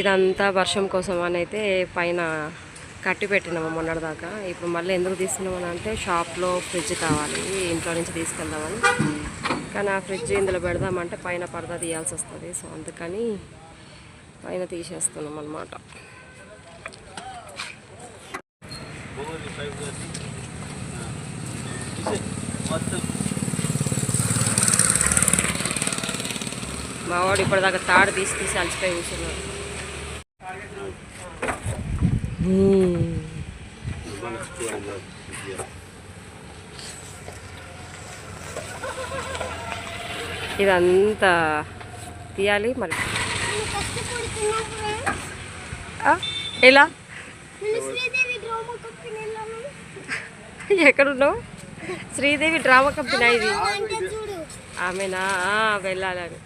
ఇదంతా వర్షం కోసం అని అయితే పైన కట్టి పెట్టినాము మొన్నటిదాకా. ఇప్పుడు మళ్ళీ ఎందుకు తీసుకున్నామని అంటే షాప్లో ఫ్రిడ్జ్ కావాలి ఇంట్లో నుంచి తీసుకెళ్దామని. కానీ ఆ ఫ్రిడ్జ్ ఇందులో పెడదామంటే పైన పరదా తీయాల్సి వస్తుంది. సో అందుకని పైన తీసేస్తున్నాం అనమాట మొత్తం. వాడు ఇప్పటిదాకా తాడు తీసి తీసి అలసిపోయి కూర్చున్నాడు. ఇదంతా తీయాలి మరి. ఎలా? ఎక్కడున్నావు? శ్రీదేవి డ్రామా కంపెనీ ఇది. ఆమెనా? వెళ్ళాలని.